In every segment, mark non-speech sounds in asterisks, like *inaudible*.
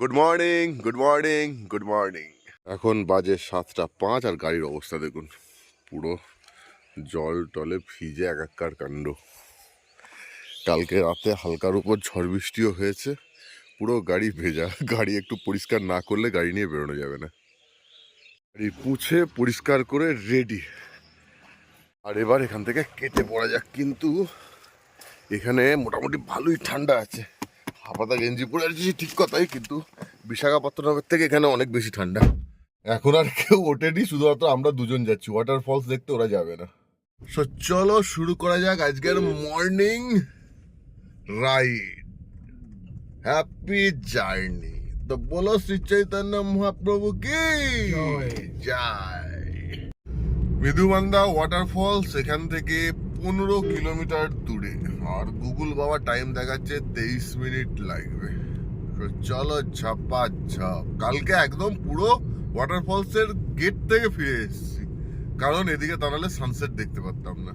Good morning good morning good morning এখন বাজে সাতটা পাঁচ আর গাড়ির অবস্থা দেখুন। পুরো জল টলে ভিজে এক একাকার কাণ্ড। কালকে রাতে হালকার উপর ঝড় বৃষ্টিও হয়েছে। পুরো গাড়ি ভেজা। গাড়ি একটু পরিষ্কার না করলে গাড়ি নিয়ে বেরোনো যাবে না। গাড়ি পুছে পরিষ্কার করে রেডি আর এবার এখান থেকে কেটে পড়া যাক। কিন্তু এখানে মোটামুটি ভালোই ঠান্ডা আছে। হাফাতা গেঞ্জি পরে আছি ঠিক কথাই কিন্তু বিশাখাপত্তনমের থেকে এখানে অনেক বেশি ঠান্ডা। এখন আর কেউ ওঠেনি শুধুমাত্র আমরা দুজন যাচ্ছি। ওয়াটারফলস দেখতে ওরা যাবে না। সো চলো শুরু করা যাক আজকের মর্নিং রাইড হ্যাপি জার্নি তো বলো শ্রী চৈতন্য মহাপ্রভু কি? জয়। মৃদুবান্দা ওয়াটারফলস এখান থেকে পনেরো কিলোমিটার দূরে। আর গুগল বাবা টাইম দেখাচ্ছে তেইশ মিনিট লাগবে। চলো ঝাপা ঝাপ কালকে একদম পুরো ওয়াটারফলস এর গেট থেকে ফিরে এসেছি। কারণ এদিকে দাঁড়ালে সানসেট দেখতে পারতাম না।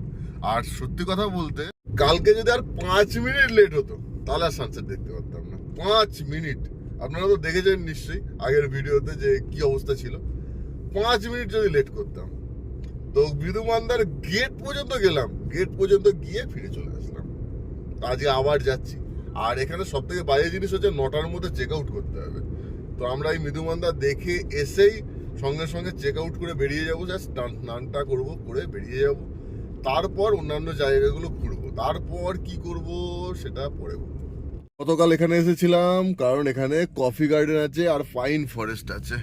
আর সত্যি কথা বলতে, কালকে যদি আর পাঁচ মিনিট লেট হতো, তাহলে আর সানসেট দেখতে পারতাম না। পাঁচ মিনিট। আপনারা তো দেখেছেন নিশ্চয়ই আগের ভিডিওতে যে কি অবস্থা ছিল। পাঁচ মিনিট যদি লেট করতাম, তো বিদুমান্দার গেট পর্যন্ত গেলাম। গেট পর্যন্ত গিয়ে ফিরে চলে আসলাম। আজকে আবার যাচ্ছি। আর এখানে সব থেকে বাজে জিনিস হচ্ছে নটার মধ্যে চেক আউট করতে হবে। তো আমরা এই মৃদুমান্দা দেখে এসেই সঙ্গে সঙ্গে চেক আউট করে বেরিয়ে যাব জাস্ট স্নানটা করব, করে বেরিয়ে যাব। তারপর অন্যান্য জায়গাগুলো ঘুরবো। তারপর কি করব সেটা পরে গতকাল এখানে এসেছিলাম কারণ এখানে কফি গার্ডেন আছে আর ফাইন ফরেস্ট আছে।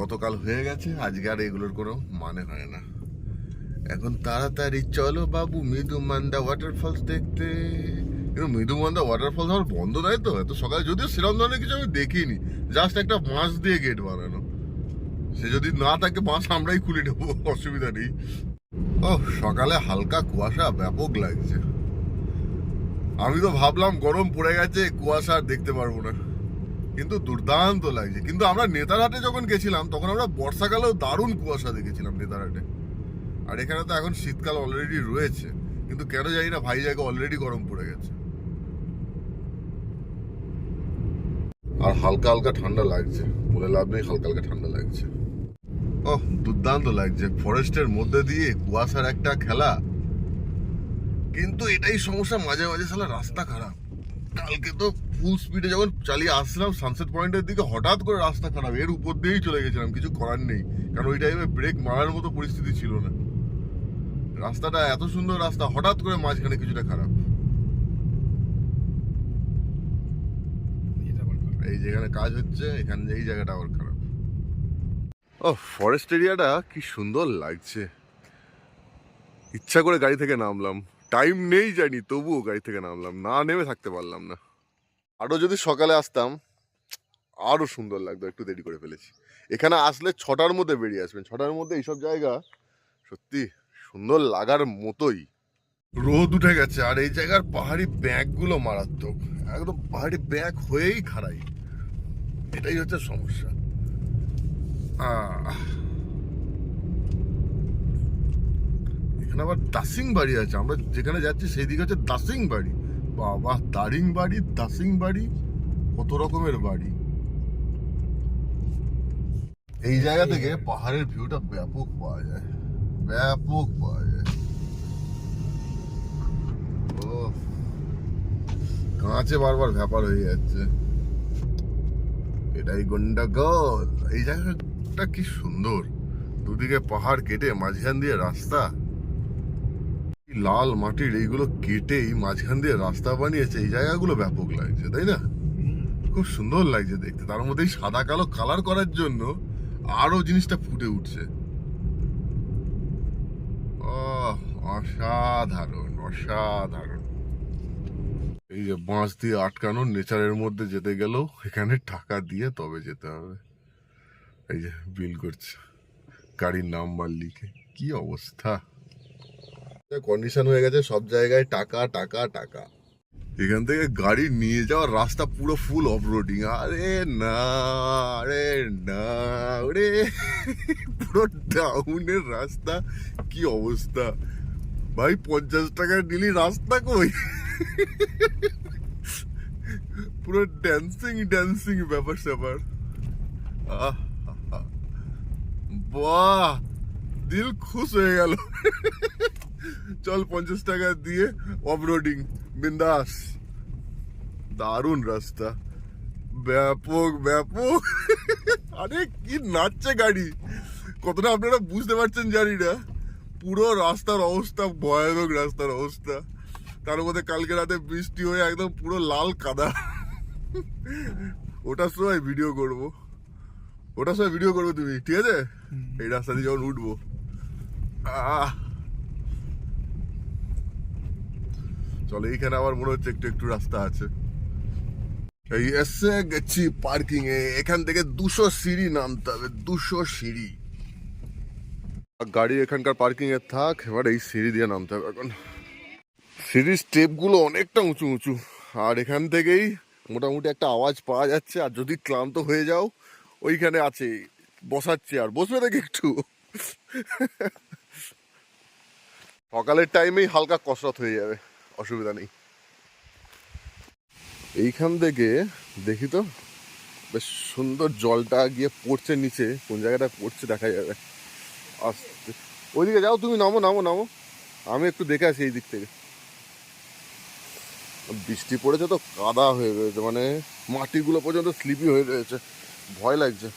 গতকাল হয়ে গেছে, আজকে আর এগুলোর কোনো মানে হয় না। এখন তাড়াতাড়ি চলো বাবু মৃদু মৃদুমান্দা ওয়াটারফলস দেখতে। কিন্তু মৃদুমান্দা ওয়াটারফলস আমার বন্ধ নয় তো, এত সকালে যদিও সেরকম ধরনের কিছু আমি দেখিনি জাস্ট একটা বাঁশ দিয়ে গেট বানানো। সে যদি না থাকে বাঁশ আমরাই খুলে নেব, অসুবিধা নেই। ও সকালে হালকা কুয়াশা ব্যাপক লাগছে। আমি তো ভাবলাম গরম পড়ে গেছে, কুয়াশা আর দেখতে পারব না। কিন্তু দুর্দান্ত লাগছে। কিন্তু আমরা নেতারহাটে যখন গেছিলাম, তখন আমরা বর্ষাকালেও দারুণ কুয়াশা দেখেছিলাম নেতারহাটে। আর এখানে তো এখন শীতকাল অলরেডি রয়েছে, কিন্তু কেন জানি না ভাই জায়গা অলরেডি গরম পড়ে গেছে। আর হালকা হালকা ঠান্ডা লাগছে, বলে লাভ নেই, হালকা হালকা ঠান্ডা লাগছে। ও দুর্দান্ত লাগছে, ফরেস্টের মধ্যে দিয়ে কুয়াশার একটা খেলা। কিন্তু এটাই সমস্যা, মাঝে মাঝে সালা রাস্তা খারাপ। কালকে তো ফুল স্পিডে যখন চালিয়ে আসলাম সানসেট পয়েন্টের দিকে হঠাৎ করে রাস্তা খারাপ, এর উপর দিয়েই চলে গেছিলাম, কিছু করার নেই। কারণ ওই টাইমে ব্রেক মারার মতো পরিস্থিতি ছিল না। রাস্তাটা এত সুন্দর রাস্তা হঠাৎ করে মাঝখানে কিছুটা খারাপ। এই যেখানে কাজ হচ্ছে এখানে এই জায়গাটা আবার খারাপ। ও ফরেস্ট এরিয়াটা কি সুন্দর লাগছে। ইচ্ছা করে গাড়ি থেকে নামলাম। টাইম নেই জানি তবুও গাড়ি থেকে নামলাম। না নেমে থাকতে পারলাম না। আরও যদি সকালে আসতাম আরও সুন্দর লাগতো একটু দেরি করে ফেলেছি। এখানে আসলে ছটার মধ্যে বেরিয়ে আসবেন। ছটার মধ্যে এইসব জায়গা সত্যি সুন্দর লাগার মতোই। রোদ উঠে গেছে, আর এই জায়গার পাহাড়ি ব্যাগগুলো মারাত্মক। একদম পাহাড়ি ব্যাগ হয়েই খাড়াই এটাই হচ্ছে সমস্যা। এখানে আবার দাসিং বাড়ি আছে, আমরা যেখানে যাচ্ছি সেই দিকে হচ্ছে দাসিং বাড়ি বাবা দারিং বাড়ি দাসিং বাড়ি কত রকমের বাড়ি। এই জায়গা থেকে পাহাড়ের ভিউটা ব্যাপক পাওয়া যায়। ব্যাপক পাওয়া যায় কাঁচে বারবার ব্যাপার হয়ে যাচ্ছে। এটাই গন্ডাগোল। এই জায়গাটা কি সুন্দর। দুদিকে পাহাড় কেটে মাঝখান দিয়ে রাস্তা। লাল মাটির এইগুলো কেটে এই মাঝখান দিয়ে রাস্তা বানিয়েছে। এই জায়গাগুলো ব্যাপক লাগছে, তাই না? খুব সুন্দর লাগছে দেখতে। তার মধ্যে সাদা কালো কালার করার জন্য আরও জিনিসটা ফুটে উঠছে আহ, অসাধারণ অসাধারণ। এই যে বাঁশ দিয়ে আটকানো, নেচারের মধ্যে যেতে গেলেও এখানে টাকা দিয়ে তবে যেতে হবে। এই যে বিল করছে, গাড়ির নাম্বার লিখে। কি অবস্থা? কন্ডিশন হয়ে গেছে, সব জায়গায় টাকা টাকা টাকা। এখান থেকে গাড়ি নিয়ে যাওয়ার রাস্তা পুরো ফুল অফ রোডিং আরে না আরে না পুরো ডাউনের রাস্তা। কি অবস্থা? ভাই, পঞ্চাশ টাকা নিলি রাস্তা কই? পুরো ড্যান্সিং ড্যান্সিং ব্যাপার স্যাপার। বাহ, দিল খুশ হয়ে গেল। চল, পঞ্চাশ টাকা দিয়ে অফরোডিং বিন্দাস। দারুণ রাস্তা। ব্যাপক ব্যাপক। আরে, কি নাচছে গাড়ি। কতটা আপনারা বুঝতে পারছেন জানি না। পুরো রাস্তার অবস্থা, ভয়ানক রাস্তার অবস্থা। তার মধ্যে কালকে রাতে বৃষ্টি হয়ে একদম পুরো লাল কাদা। ওটার সময় ভিডিও করব। ওটার সময় ভিডিও করব তুমি, ঠিক আছে? এই রাস্তা দিয়ে যখন উঠবো। চলো, এইখানে আমার মনে হচ্ছে একটু একটু রাস্তা আছে। এই এসে গেছি পার্কিং এ এখান থেকে দুশো সিঁড়ি নামতে হবে, দুশো সিঁড়ি। গাড়ি এখানকার পার্কিং এ থাক, এবার এই সিঁড়ি দিয়ে নামতে হবে এখন। সিঁড়ির স্টেপগুলো অনেকটা উঁচু উঁচু। আর এখান থেকেই মোটামুটি একটা আওয়াজ পাওয়া যাচ্ছে, আর যদি ক্লান্ত হয়ে যাও, ওইখানে আছে, বসার চেয়ার বসবে দেখি একটু? সকালের টাইমেই হালকা কসরত হয়ে যাবে, অসুবিধা নেই। এইখান থেকে দেখি তো, বেশ সুন্দর জলটা গিয়ে পড়ছে নিচে, কোন জায়গাটা পড়ছে দেখা যাবে। আস্তে ওইদিকে যাও, তুমি নামো নামো নামো। আমি একটু দেখে আসি এই দিক থেকে। বৃষ্টি পড়েছে তো, কাদা হয়ে রয়েছে মানে মাটিগুলো পর্যন্ত স্লিপি হয়ে রয়েছে। ভয় লাগছে।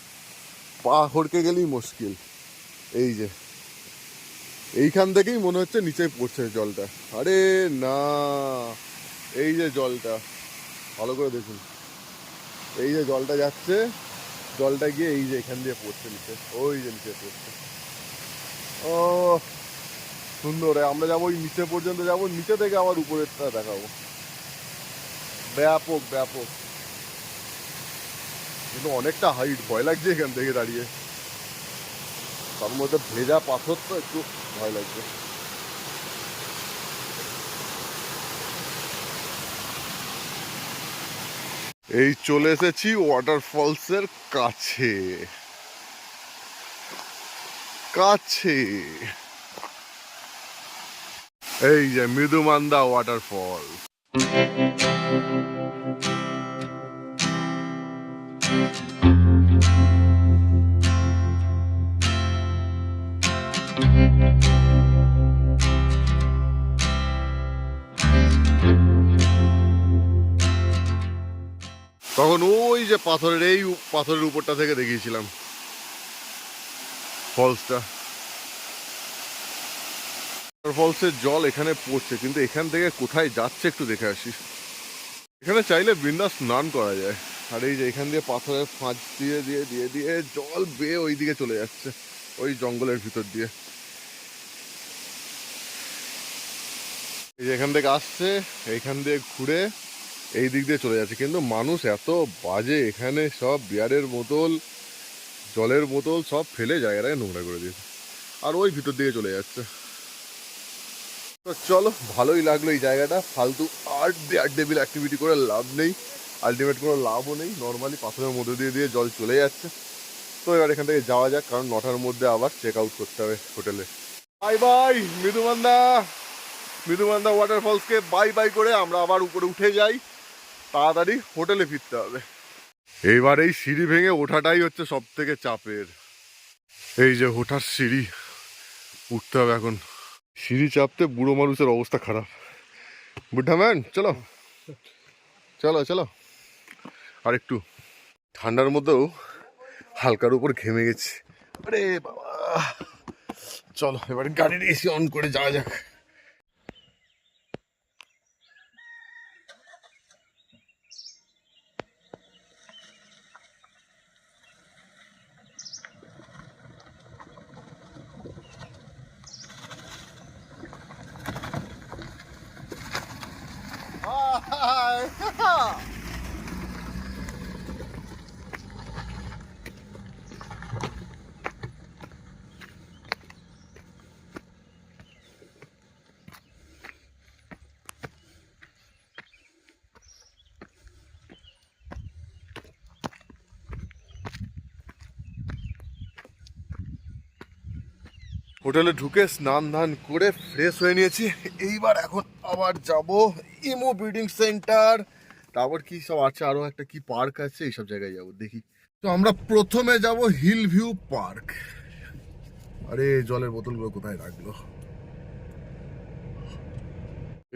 পা হড়কে গেলেই মুশকিল। এই যে, এইখান থেকেই মনে হচ্ছে নিচে পড়ছে জলটা। আরে না, এই যে জলটা। ভালো করে দেখুন। এই যে জলটা যাচ্ছে, জলটা গিয়ে এই যে এখান দিয়ে পড়ছে নিচে। ওই যে নিচে পড়ছে। ও সুন্দর। আমরা যাব ওই নিচে পর্যন্ত যাব, নিচে থেকে আবার উপরেরটা দেখাবো। ব্যাপক ব্যাপক। কিন্তু অনেকটা হাইট ভয় লাগছে এখান থেকে দাঁড়িয়ে। তার মধ্যে ভেজা পাথর তো একটু ভয় লাগছে। এই চলে এসেছি ওয়াটারফলসের কাছে। কাছে এই যে মৃদুমান্দা ওয়াটারফল তখন ওই যে পাথরের এই পাথরের উপরটা থেকে দেখিয়েছিলাম। ফলসটা। ফলসের জল এখানে পড়ছে, কিন্তু এখান থেকে কোথায় যাচ্ছে একটু দেখে আসি। এখানে চাইলে বিন্দাস স্নান করা যায়। আর এই যে এখান দিয়ে পাথরের ফাঁজ দিয়ে দিয়ে দিয়ে দিয়ে জল বেয়ে ওই দিকে চলে যাচ্ছে, ওই জঙ্গলের ভিতর দিয়ে। এই যে এখান থেকে আসছে এইখান দিয়ে ঘুরে এই দিক দিয়ে চলে যাচ্ছে। কিন্তু মানুষ এত বাজে, এখানে সব বিয়ারের বোতল জলের বোতল সব ফেলে জায়গাটাকে নোংরা করে দিয়েছে। আর ওই ভিতর দিকে চলে যাচ্ছে। তো চলো, ভালোই লাগল এই জায়গাটা। ফালতু আর্ট আর্ট ডেবিল অ্যাক্টিভিটি করে লাভ নেই। আলটিমেট কোনো লাভও নেই। নর্মালি পাথরের মধ্যে দিয়ে দিয়ে জল চলে যাচ্ছে। তো এবার এখান থেকে যাওয়া যাক, কারণ নটার মধ্যে আবার চেক আউট করতে হবে হোটেলে। Bye bye Mridumanda. মৃদুমান্দা ওয়াটারফলসকে বাই বাই করে আমরা আবার উপরে উঠে যাই। তাড়াতাড়ি হোটেলে ফিরতে হবে। এইবার এই সিঁড়ি ভেঙে ওঠাটাই হচ্ছে সব থেকে চাপের। এই যে ওঠার সিঁড়ি, উঠতে হবে এখন। সিঁড়ি চাপতে বুড়ো মানুষের অবস্থা খারাপ। বুদ্ধা ম্যান, চলো। চলো চলো। আর একটু ঠান্ডার মধ্যেও হালকার উপর ঘেমে গেছে। আরে বাবা। চলো, এবার গাড়ির এসি অন করে যাওয়া যাক। হোটেলে ঢুকে স্নান ধান করে ফ্রেশ হয়ে নিয়েছি। এইবার এখন আবার যাব ইমো ব্রিডিং সেন্টার। তারপর কি সব আছে? আরও একটা কি পার্ক আছে? এইসব জায়গায় যাব, দেখি। তো আমরা প্রথমে যাব হিল ভিউ পার্ক। আরে, জলের বোতলগুলো কোথায় রাখল?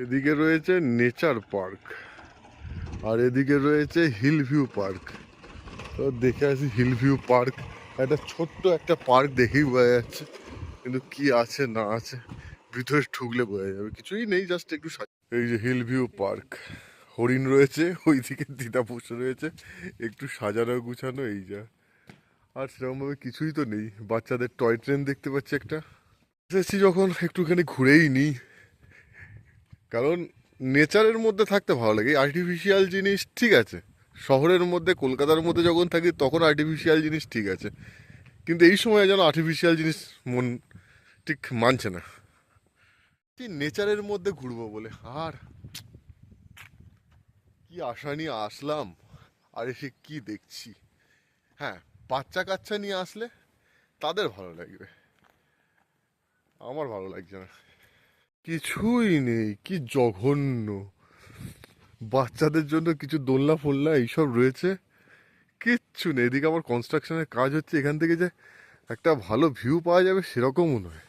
এদিকে রয়েছে নেচার পার্ক আর এদিকে রয়েছে হিল ভিউ পার্ক। তো দেখে আসি হিল ভিউ পার্ক। একটা ছোট্ট একটা পার্ক দেখেই বোঝা যাচ্ছে। কিন্তু কি আছে, না আছে, ভিতরে ঠুকলে বোঝা যাবে। কিছুই নেই জাস্ট একটু এই যে হিল ভিউ পার্ক হরিণ রয়েছে, ওইদিকে দিদা বসে রয়েছে, একটু সাজানো গুছানো, এই যা। আর সেরকমভাবে কিছুই তো নেই, বাচ্চাদের টয় ট্রেন দেখতে পাচ্ছি একটা। এসেছি যখন, একটুখানি ঘুরেই নিই। কারণ নেচারের মধ্যে থাকতে ভালো লাগে আর্টিফিশিয়াল জিনিস ঠিক আছে। শহরের মধ্যে, কলকাতার মধ্যে যখন থাকি, তখন আর্টিফিশিয়াল জিনিস ঠিক আছে। কিন্তু এই সময় যেন আর্টিফিশিয়াল জিনিস মন ঠিক মানছে না। কি নেচারের মধ্যে ঘুরবো বলে? আর কি আশা নিয়ে আসলাম? আর এসে কি দেখছি? হ্যাঁ বাচ্চা কাচ্চা নিয়ে আসলে তাদের ভালো লাগবে। আমার ভালো লাগছে না। কিছুই নেই, কি জঘন্য। বাচ্চাদের জন্য কিছু দোলনা ফোলনা এইসব রয়েছে। কিচ্ছু নেই, এদিকে আবার কনস্ট্রাকশনের কাজ হচ্ছে, এখান থেকে যে একটা ভালো ভিউ পাওয়া যাবে সেরকমও নয়।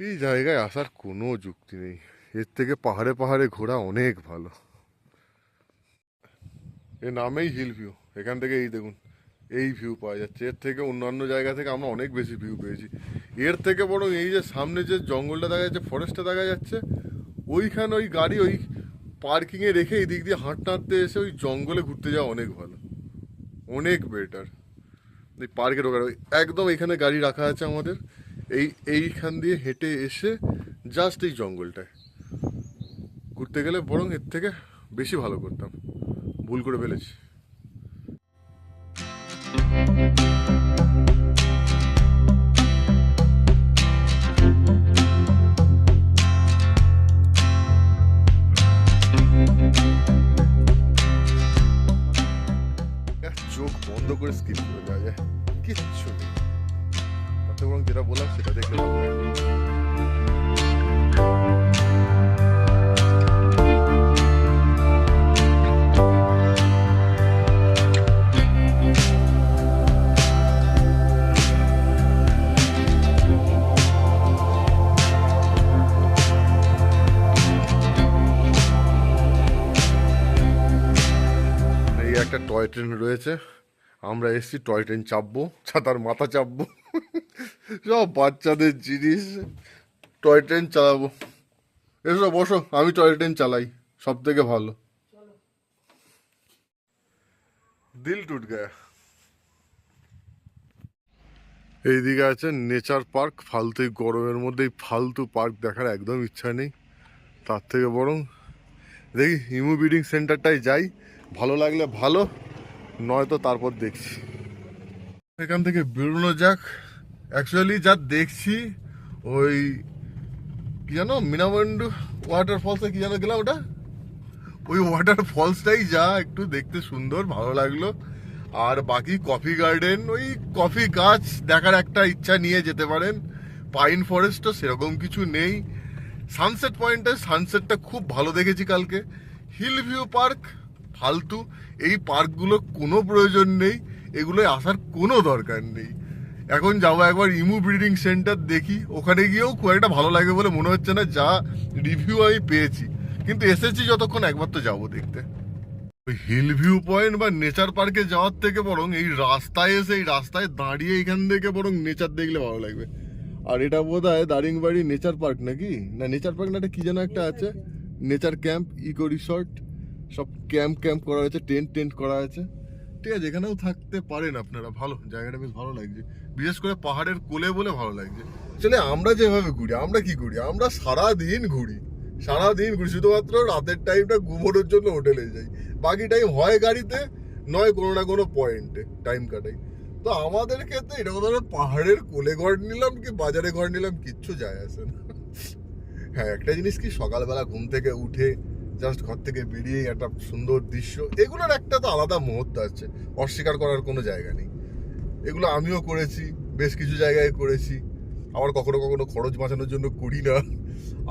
এই জায়গায় আসার কোনো যুক্তি নেই। এর থেকে পাহাড়ে পাহাড়ে ঘোরা অনেক ভালো। এর নামেই হিল ভিউ এখান থেকে এই দেখুন, এই ভিউ পাওয়া যাচ্ছে। এর থেকে অন্যান্য জায়গা থেকে আমরা অনেক বেশি ভিউ পেয়েছি। এর থেকে বরং এই যে সামনে যে জঙ্গলটা দেখা যাচ্ছে ফরেস্টটা দেখা যাচ্ছে, ওইখানে ওই গাড়ি ওই পার্কিংয়ে রেখে এই দিক দিয়ে হাঁটতে হাঁটতে এসে ওই জঙ্গলে ঘুরতে যাওয়া অনেক ভালো। অনেক বেটার এই পার্কে ঢোকার একদম এখানে গাড়ি রাখা আছে আমাদের। এই, এইখান দিয়ে হেঁটে এসে জাস্ট এই জঙ্গলটায়। ঘুরতে গেলে বরং এর থেকে বেশি ভালো করতাম। ভুল করে ফেলেছি। টয় ট্রেন রয়েছে। আমরা এসেছি, টয় ট্রেন চাপবো, ছাতার মাথা চাপবো। সব বাচ্চাদের জিনিস। টয় ট্রেন চালাবো। এসো, বসো, আমি টয় ট্রেন চালাই সব থেকে ভালো। দিল টুট গায়া। এইদিকে আছে নেচার পার্ক, ফালতু গরমের মধ্যে ফালতু পার্ক দেখার একদম ইচ্ছা নেই। তার থেকে বরং দেখি ইমু ব্রিডিং সেন্টারটাই যাই, ভালো লাগলে ভালো। নয়তো তারপর দেখছি। এখান থেকে বেরোনো যাক। অ্যাকচুয়ালি যা দেখছি, ওই কি জানো মিনামন্ডু ওয়াটার ফলসে কি জানো গেলাম ওটা? ওই ওয়াটার ফলসটাই যা একটু দেখতে সুন্দর, ভালো লাগল। আর বাকি কফি গার্ডেন ওই কফি গাছ দেখার একটা ইচ্ছা নিয়ে যেতে পারেন। পাইন ফরেস্টও সেরকম কিছু নেই। সানসেট পয়েন্টে সানসেটটা খুব ভালো দেখেছি কালকে। হিল ভিউ পার্ক ফালতু। এই পার্কগুলো কোনো প্রয়োজন নেই, এগুলোয় আসার কোনো দরকার নেই। এখন যাব একবার ইমু ব্রিডিং সেন্টার দেখি, ওখানে গিয়েও খুব একটা ভালো লাগে বলে মনে হচ্ছে না, যা রিভিউ আমি পেয়েছি। কিন্তু এসেছি যতক্ষণ একবার তো যাব দেখতে। হিল ভিউ পয়েন্ট বা নেচার পার্কে যাওয়ার থেকে বরং এই রাস্তায় এসে, এই রাস্তায় দাঁড়িয়ে এখান থেকে বরং নেচার দেখলে ভালো লাগবে। আর এটা বোধ হয় দারিংবাড়ি নেচার পার্ক নাকি? না, নেচার পার্ক না, এটা কি যেন একটা আছে? Nature camp, eco resort. সব ক্যাম্প ক্যাম্প করা হয়েছে টেন্ট টেন্ট করা আছে ঠিক আছে, এখানেও থাকতে পারেন আপনারা, ভালো। জায়গাটা বেশ ভালো লাগছে। বিশেষ করে পাহাড়ের কোলে বলে ভালো লাগছে। আসলে আমরা যেভাবে ঘুরি, আমরা কি ঘুরি? আমরা সারা দিন ঘুরি। সারা দিন ঘুরি, শুধুমাত্র রাতের টাইমটা ঘুমোনোর জন্য হোটেলে যাই। বাকি টাইম হয় গাড়িতে, নয় কোনো না কোনো পয়েন্টে টাইম কাটাই। তো আমাদের ক্ষেত্রে এটা ধরো পাহাড়ের কোলে ঘর নিলাম কি বাজারে ঘর নিলাম, কিচ্ছু যায় আসে না। হ্যাঁ একটা জিনিস কি, সকালবেলা ঘুম থেকে উঠে জাস্ট ঘর থেকে বেরিয়ে একটা সুন্দর দৃশ্য। এগুলোর একটা তো আলাদা মুহূর্ত আছে, অস্বীকার করার কোনো জায়গা নেই। এগুলো আমিও করেছি, বেশ কিছু জায়গায় করেছি। আবার কখনো কখনো খরচ বাঁচানোর জন্য করি না।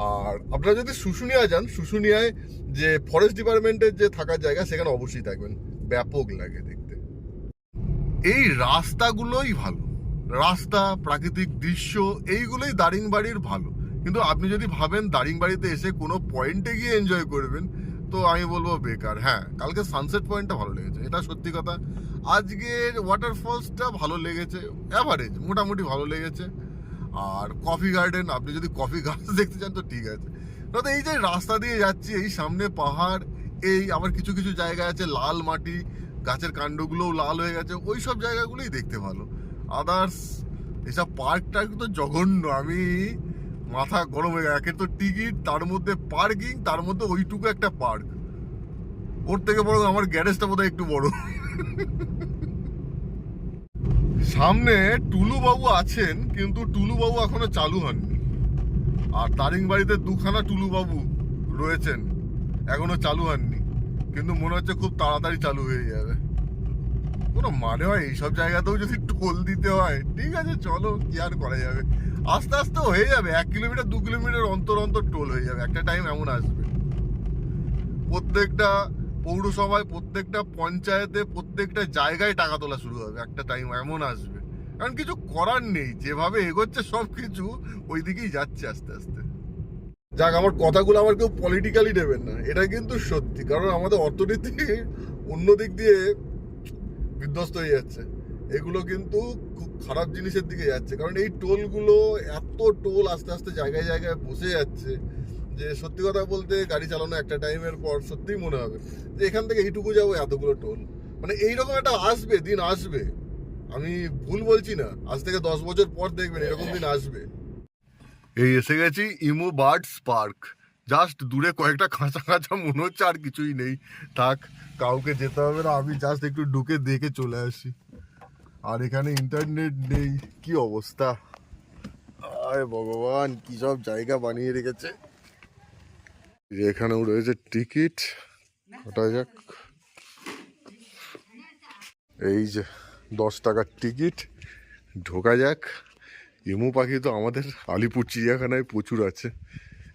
আর আপনারা যদি শুশুনিয়া যান, শুশুনিয়ায় যে ফরেস্ট ডিপার্টমেন্টের যে থাকার জায়গা, সেখানে অবশ্যই থাকবেন। ব্যাপক লাগে দেখতে। এই রাস্তাগুলোই ভালো। রাস্তা, প্রাকৃতিক দৃশ্য, এইগুলোই দারিংবাড়ির ভালো। কিন্তু আপনি যদি ভাবেন দারিংবাড়িতে এসে কোনো পয়েন্টে গিয়ে এনজয় করবেন, তো আমি বলব বেকার। হ্যাঁ কালকে সানসেট পয়েন্টটা ভালো লেগেছে, এটা সত্যি কথা। আজকের ওয়াটারফলসটা ভালো লেগেছে অ্যাভারেজ মোটামুটি ভালো লেগেছে। আর কফি গার্ডেন আপনি যদি কফি গাছ *laughs* দেখতে চান, তো ঠিক আছে। নয়তো এই যে রাস্তা দিয়ে যাচ্ছি, এই সামনে পাহাড়, এই আবার কিছু কিছু জায়গা আছে, লাল মাটি, গাছের কাণ্ডগুলোও লাল হয়ে গেছে ওই সব জায়গাগুলোই দেখতে ভালো। আদার্স এসব পার্ক টার্ক তো জঘন্য, আমি মাথা গরম হয়ে গেছে একের তো টিকিট, তার মধ্যে পার্কিং, তার মধ্যে ওইটুকু একটা পার্ক। ওর থেকে বড় আমার গ্যারেজটা বোধহয় একটু বড়। সামনে টুলু বাবু আছেন, কিন্তু টুলু বাবু এখনও চালু হননি। আর তারিং বাড়িতে দুখানা টুলু বাবু রয়েছেন, এখনও চালু হননি। কিন্তু মনে হচ্ছে খুব তাড়াতাড়ি চালু হয়ে যাবে। কোনো মানে হয়, এইসব জায়গাতেও যদি টোল দিতে হয়, ঠিক আছে, চলো, কি আর করা যাবে? আস্তে আস্তে হয়ে যাবে, এক কিলোমিটার, দু কিলোমিটার অন্তর অন্তর টোল হয়ে যাবে, একটা টাইম এমন আসবে। প্রত্যেকটা পৌরসভায়, প্রত্যেকটা পঞ্চায়েতে, প্রত্যেকটা জায়গায় টাকা তোলা শুরু হবে, একটা টাইম এমন আসবে। কারণ কিছু করার নেই, যেভাবে এগোচ্ছে সব কিছু ওই দিকেই যাচ্ছে আস্তে আস্তে। যাক, আমার কথাগুলো আমার কেউ পলিটিক্যালি নেবেন না, এটা কিন্তু সত্যি, কারণ আমাদের অর্থনীতি অন্য দিক দিয়ে বিধ্বস্ত হয়ে যাচ্ছে। এগুলো কিন্তু খুব খারাপ জিনিসের দিকে যাচ্ছে। কারণ এই টোলগুলো এত টোল আস্তে আস্তে জায়গায় জায়গায় বসে যাচ্ছে যে সত্যি কথা বলতে গাড়ি চালানো একটা টাইমের পর সত্যিই মনে হবে যে এখান থেকে এইটুকু যাব এতগুলো টোল। মানে এইরকম একটা আসবে, দিন আসবে। আমি ভুল বলছি না, আজ থেকে দশ বছর পর দেখবেন এরকম দিন আসবে। এই এসে গেছি ইমো বার্ডস পার্ক জাস্ট দূরে কয়েকটা খাঁচা খাঁচা মনে হচ্ছে আর কিছুই নেই। থাক, কাউকে যেতে হবে না, আমি জাস্ট একটু ঢুকে দেখে চলে আসি। আর এখানে ইন্টারনেট নেই, কি অবস্থা? আয় ভগবান, কি সব জায়গা বানিয়ে রেখেছে। এখানেও রয়েছে টিকিট ওটা যাক। এই যে দশ টাকার টিকিট ঢোকা যাক। ইমু পাখি তো আমাদের আলিপুর চিড়িয়াখানায় প্রচুর আছে।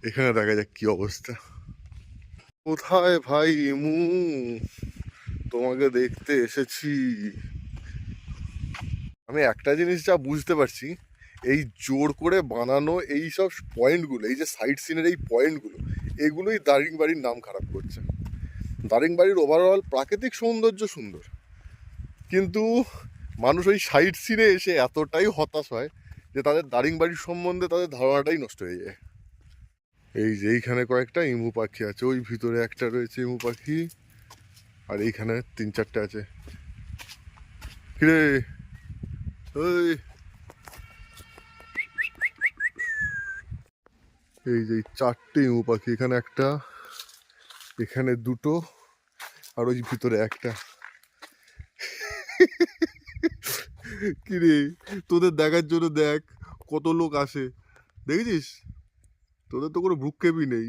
এখানে দেখা যাক কি অবস্থা। কোথায় ভাই ইমু? তোমাকে দেখতে এসেছি। আমি একটা জিনিস যা বুঝতে পারছি, এই জোর করে বানানো এই সব পয়েন্টগুলো এই যে সাইড সিনের এই পয়েন্টগুলো এগুলোই দারিংবাড়ির নাম খারাপ করছে। দারিংবাড়ির ওভারঅল প্রাকৃতিক সৌন্দর্য সুন্দর। কিন্তু মানুষ ওই সাইড সিনে এসে এতটাই হতাশ হয় যে তাদের দারিংবাড়ির সম্বন্ধে তাদের ধারণাটাই নষ্ট হয়ে যায়। এই যে এইখানে কয়েকটা ইমু পাখি আছে, ওই ভিতরে একটা রয়েছে ইমু পাখি, আর এইখানে তিন চারটে আছে। কিরে? এই। যে চারটে ইমু পাখি, এখানে একটা, এখানে দুটো, আর ওই ভিতরে একটা। কিরে, তোদের দেখার জন্য দেখ, কত লোক আসে। দেখেছিস তোদের তো কোনো ভ্রুক্ষেপই নেই।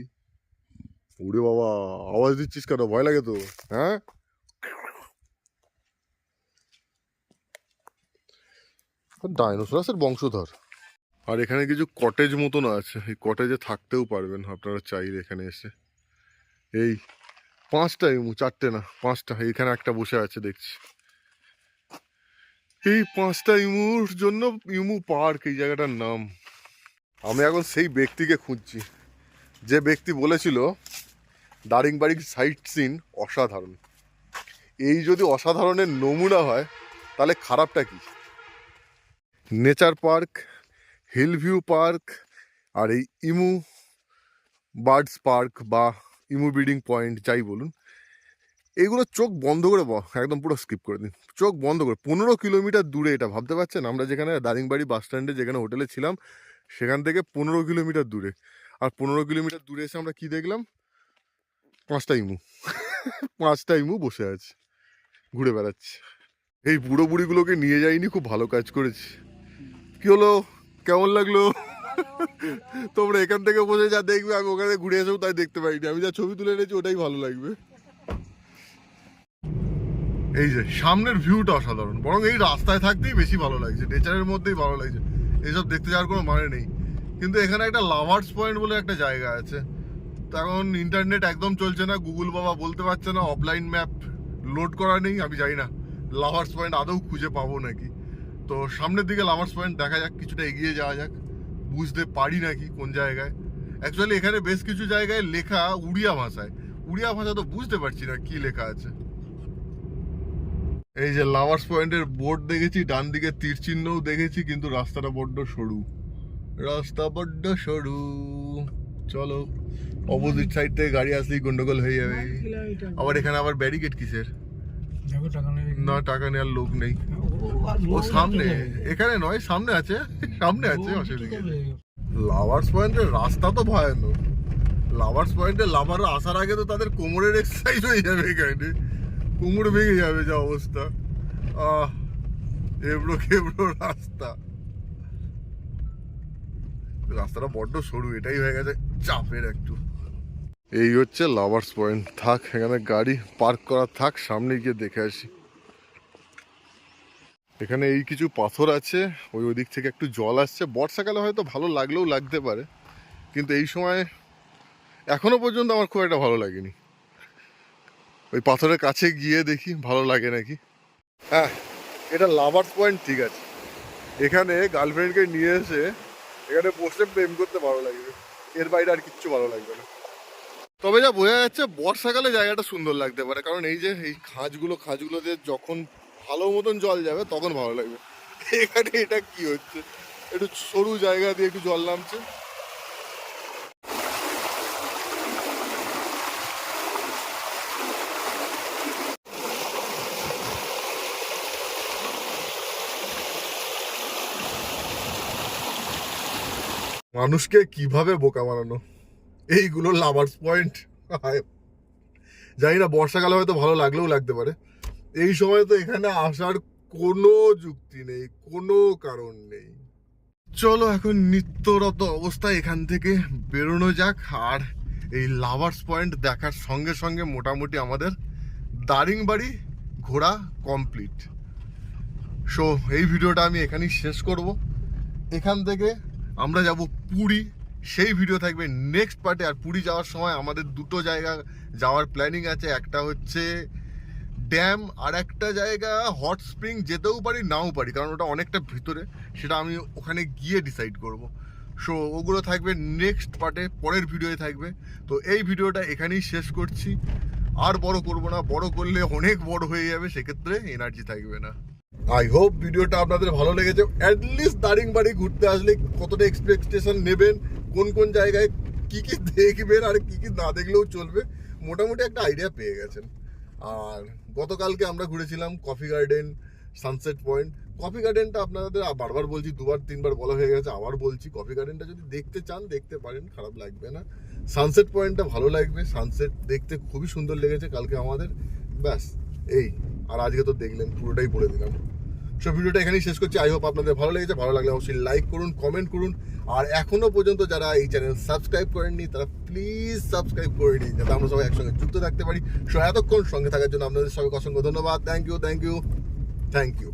ওরে বাবা, আওয়াজ দিচ্ছিস কেন? ভয় লাগে তো হ্যাঁ? ডাইনোসরাসের বংশধর। আর এখানে কিছু কটেজ মতন আছে। এই কটেজে থাকতেও পারবেন আপনারা চাইলে এখানে এসে। এই পাঁচটা ইমু, চারটে না, পাঁচটা। এখানে একটা বসে আছে, দেখছি। এই পাঁচটা ইমুর জন্য ইমু পার্ক, এই জায়গাটার নাম। আমি এখন সেই ব্যক্তিকে খুঁজছি। যে ব্যক্তি বলেছিল, দারিংবাড়ির সাইট সিন অসাধারণ। এই যদি অসাধারণের নমুনা হয়, তাহলে খারাপটা কি? Nature park hill view park আর এই ইমু বার্ডস পার্ক বা ইমু ব্রিডিং পয়েন্ট যাই বলুন, এগুলো চোখ বন্ধ করে একদম পুরো স্কিপ করে দিন। চোখ বন্ধ করে, পনেরো কিলোমিটার দূরে এটা ভাবতে পারছেন? আমরা যেখানে দারিংবাড়ি বাস স্ট্যান্ডে যেখানে হোটেলে ছিলাম, সেখান থেকে পনেরো কিলোমিটার দূরে। আর পনেরো কিলোমিটার দূরে এসে আমরা কি দেখলাম? পাঁচটা ইমু। পাঁচটা ইমু বসে আছে, ঘুরে বেড়াচ্ছে। এই বুড়ো বুড়িগুলোকে নিয়ে যাইনি, খুব ভালো কাজ করেছি। কি হলো? কেমন লাগল? তোমরা এখান থেকে বসে যা দেখবে, আমি ওখানে ঘুরে এসেও তাই দেখতে পাইনি। আমি যা ছবি তুলে এনেছি, ওটাই ভালো লাগবে। এই যে, সামনের ভিউটা অসাধারণ। বরং এই রাস্তায় থাকতেই বেশি ভালো লাগছে নেচারের মধ্যেই ভালো লাগছে। এইসব দেখতে যাওয়ার কোনো মানে নেই। কিন্তু এখানে একটা লাভার্স পয়েন্ট বলে একটা জায়গা আছে। তখন ইন্টারনেট একদম চলছে না গুগল বাবা বলতে পারছে না অফলাইন ম্যাপ লোড করা নেই, আমি জানি না। লাভার্স পয়েন্ট আদৌ খুঁজে পাবো নাকি? তো সামনের দিকে লাভার্স পয়েন্ট দেখা যাক কিছুটা এগিয়ে যাওয়া যাক। বুঝতে পারি নাকি কোন জায়গায়। অ্যাকচুয়ালি এখানে বেশ কিছু জায়গায় লেখা উড়িয়া ভাষায়। উড়িয়া ভাষা তো বুঝতে পারছি না কি লেখা আছে। এই যে লাভার্স পয়েন্টের বোর্ড দেখেছি ডান দিকে তীর চিহ্নও দেখেছি কিন্তু রাস্তাটা বড্ড সরু। রাস্তা বড্ড সরু। চলো অপোজিট সাইড থেকে গাড়ি আসলেই গন্ডগোল হয়ে যাবে। আবার এখানে আবার ব্যারিকেড কিসের? না টাকা নেওয়ার লোক নেই। আর ও সামনে? এখানে নয় সামনে আছে। সামনে আছে অসুবিধা। লাভার্স পয়েন্টের রাস্তা তো ভয়ানক। লাভার্স পয়েন্টে লাভার আসার আগে তো তাদের কোমরের এক্সারসাইজ হয়ে যাবে এখানে। কোমর ভেঙে যাবে যা অবস্থা। আহ এবড়ো খেবড়ো রাস্তা। রাস্তাটা বড্ড সরু এটাই হয়ে গেছে চাপের একটু। এই হচ্ছে লাভার্স পয়েন্ট থাক এখানে গাড়ি পার্ক করা থাক সামনে গিয়ে দেখে আসি। এখানে এই কিছু পাথর আছে, ওই ওদিক থেকে একটু জল আসছে। বর্ষাকালে হয়তো ভালো লাগলেও লাগতে পারে, কিন্তু এই সময় এখনও পর্যন্ত আমার খুব একটা ভালো লাগেনি। ওই পাথরের কাছে গিয়ে দেখি, ভালো লাগে নাকি? হ্যাঁ এটা লাভার্স পয়েন্ট, ঠিক আছে। এখানে গার্লফ্রেন্ডকে নিয়ে এসে এখানে বসে প্রেম করতে ভালো লাগবে। এর বাইরে আর কিচ্ছু ভালো লাগবে না। তবে যা বোঝা যাচ্ছে, বর্ষাকালে জায়গাটা সুন্দর লাগতে পারে, কারণ এই যে, এই খাঁজগুলো, খাঁজগুলোতে যখন ভালো মতন জল যাবে, তখন ভালো লাগবে। এখানে এটা কি হচ্ছে? একটু সরু জায়গা দিয়ে একটু জল নামছে। মানুষকে কীভাবে বোকা বানানো? এইগুলো লাভার্স পয়েন্ট জানি না, বর্ষাকালে হয়তো ভালো লাগলেও লাগতে পারে। এই সময় তো এখানে আসার কোনো যুক্তি নেই, কোনো কারণ নেই। চলো এখন নিত্যরত অবস্থায় এখান থেকে বেরোনো যাক, আর এই লাভার্স পয়েন্ট দেখার সঙ্গে সঙ্গে মোটামুটি আমাদের দারিংবাড়ি ঘোরা কমপ্লিট সো এই ভিডিওটা আমি এখানেই শেষ করব। এখান থেকে আমরা যাব পুরী, সেই ভিডিও থাকবে নেক্সট পার্টে আর পুরী যাওয়ার সময় আমাদের দুটো জায়গা যাওয়ার প্ল্যানিং আছে, একটা হচ্ছে ড্যাম আর একটা জায়গা, হট স্প্রিং যেতেও পারি, নাও পারি, কারণ ওটা অনেকটা ভিতরে, সেটা আমি ওখানে গিয়ে ডিসাইড করব। সো ওগুলো থাকবে নেক্সট পার্টে পরের ভিডিওয়ে থাকবে। তো এই ভিডিওটা এখানেই শেষ করছি। আর বড় করব না, বড় করলে অনেক বড় হয়ে যাবে, সেক্ষেত্রে এনার্জি থাকবে না। আই হোপ ভিডিওটা আপনাদের ভালো লেগেছে। অ্যাটলিস্ট দারিংবাড়ি ঘুরতে আসলে কতটা এক্সপেকটেশন নেবেন, কোন কোন জায়গায় কি কি দেখবেন আর কি কি না দেখলেও চলবে, মোটামুটি একটা আইডিয়া পেয়ে গেছেন। আর গতকালকে আমরা ঘুরেছিলাম coffee garden, sunset point. Coffee গার্ডেনটা আপনাদের বারবার বলছি, দুবার, তিনবার বলা হয়ে গেছে, আবার বলছি, কফি গার্ডেনটা যদি দেখতে চান, দেখতে পারেন, খারাপ লাগবে না। সানসেট পয়েন্টটা ভালো লাগবে, সানসেট দেখতে খুবই সুন্দর লেগেছে কালকে আমাদের। ব্যাস, এই, আর আজকে তো দেখলেন, পুরোটাই পড়ে দিলাম। সব ভিডিওটা এখানেই শেষ করছি। আই হোপ আপনাদের ভালো লেগেছে, ভালো লাগলে অবশ্যই লাইক করুন কমেন্ট করুন। আর এখনও পর্যন্ত যারা এই চ্যানেল সাবস্ক্রাইব করেননি, তারা প্লিজ সাবস্ক্রাইব করে নিন, যাতে আমরা সবাই একসঙ্গে যুক্ত থাকতে পারি। সো এতক্ষণ সঙ্গে থাকার জন্য আপনাদের সবাইকে অসংখ্য ধন্যবাদ। Thank you thank you thank you